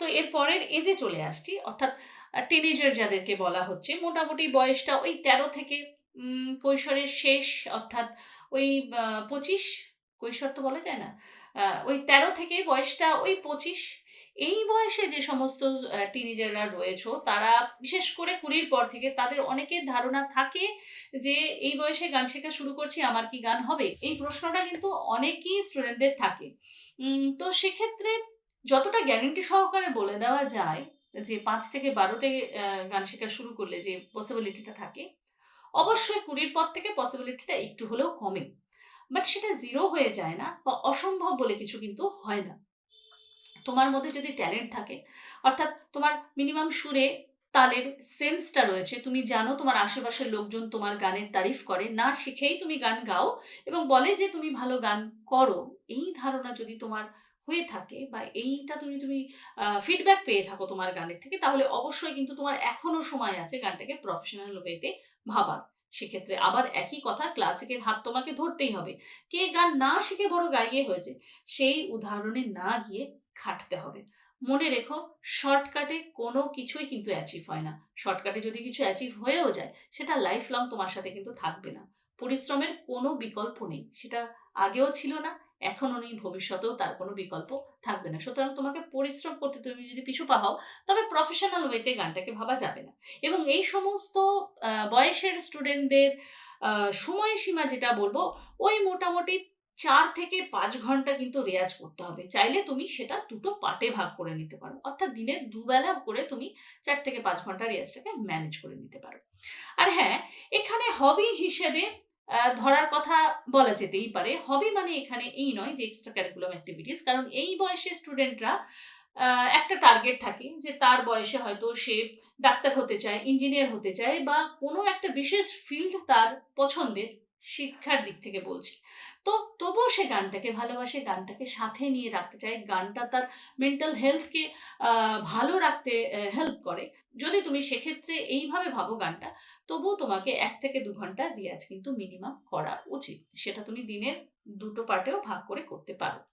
তো এর পরের এজে চলে আসছি, অর্থাৎ টিনেজার যাদেরকে বলা হচ্ছে, মোটামুটি বয়সটা ওই তেরো থেকে কৈশোরের শেষ, অর্থাৎ ওই পঁচিশ, কৈশোর তো বলা যায় না ওই তেরো থেকে বয়সটা ওই পঁচিশ, এই বয়সে যে সমস্ত টিনেজাররা রয়েছে, তারা বিশেষ করে কুড়ির পর থেকে তাদের অনেকের ধারণা থাকে যে, এই বয়সে গান শেখা শুরু করছি, আমার কি গান হবে? এই প্রশ্নটা কিন্তু অনেকই স্টুডেন্টদের থাকে। তো সেক্ষেত্রে যতটা গ্যারেন্টি সহকারে বলে দেওয়া যায় যে পাঁচ থেকে বারোতে গান শেখা শুরু করলে যে পসিবিলিটিটা থাকে, অবশ্যই কুড়ির পর থেকে পসিবিলিটিটা একটু হলেও কমে। বাট সেটা জিরো হয়ে যায় না বা অসম্ভব বলে কিছু কিন্তু হয় না। তোমার মধ্যে যদি ট্যালেন্ট থাকে, অর্থাৎ তোমার মিনিমাম সুরে তালের সেন্সটা রয়েছে, তুমি জানো তোমার আশেপাশের লোকজন তোমার গানের তারিফ করে, না শিখেই তুমি গান গাও এবং বলে যে তুমি ভালো গান করো, এই ধারণা যদি তোমার হয়ে থাকে বা এইটা তুমি তুমি ফিডব্যাক পেয়ে থাকো তোমার গানের থেকে, তাহলে অবশ্যই কিন্তু তোমার এখনও সময় আছে গানটাকে প্রফেশনাল ওয়েতে ভাবার। সেক্ষেত্রে আবার একই কথা ক্লাসিকের হাত তোমাকে ধরতেই হবে। কে গান না শিখে বড় গাইয়ে হয়েছে, সেই উদাহরণে না গিয়ে খাটতে হবে। মনে রেখো শর্টকাটে কোনো কিছুই কিন্তু অ্যাচিভ হয় না। শর্টকাটে যদি কিছু অ্যাচিভ হয়েও যায়, সেটা লাইফ লং তোমার সাথে কিন্তু থাকবে না। পরিশ্রমের কোনো বিকল্প নেই। সেটা আগেও ছিল না এখনও নেই ভবিষ্যতেও তার কোনো বিকল্প থাকবে না। সুতরাং তোমাকে পরিশ্রম করতে তুমি যদি পিছু পা হও, তবে প্রফেশনাল ওয়েতে গানটাকে ভাবা যাবে না। এবং এই সমস্ত বয়সের স্টুডেন্টদের সময়সীমা যেটা বলব, ওই মোটামুটি চার থেকে পাঁচ ঘণ্টা কিন্তু রেয়াজ করতে হবে। চাইলে তুমি সেটা দুটো পার্টে ভাগ করে নিতে পারো। অর্থাৎ দিনের দুবেলা করে তুমি চার থেকে পাঁচ ঘণ্টা রেয়াজটাকে ম্যানেজ করে নিতে পারো। আর হ্যাঁ এখানে হবি হিসেবে ধরার কথা বলা যেতেই পারে। হবি মানে এখানে এই নয় যে এক্সট্রা ক্যারিকুলাম অ্যাক্টিভিটিস কারণ এই বয়সে স্টুডেন্টরা একটা টার্গেট থাকে যে তার বয়সে হয়তো সে ডাক্তার হতে চায় ইঞ্জিনিয়ার হতে চায় বা কোনো একটা বিশেষ ফিল্ড তার পছন্দের। শিক্ষার দিক থেকে বলছি। তো তবুও সে গানটাকে ভালোবাসে, গানটাকে সাথে নিয়ে রাখতে চায়। গানটা তার মেন্টাল হেলথকে ভালো রাখতে হেল্প করে। যদি তুমি সেক্ষেত্রে এইভাবে ভাবো গানটা, তবুও তোমাকে এক থেকে দু ঘণ্টা রিয়াজ কিন্তু মিনিমাম করা উচিত। সেটা তুমি দিনের দুটো পার্টেও ভাগ করে করতে পারো।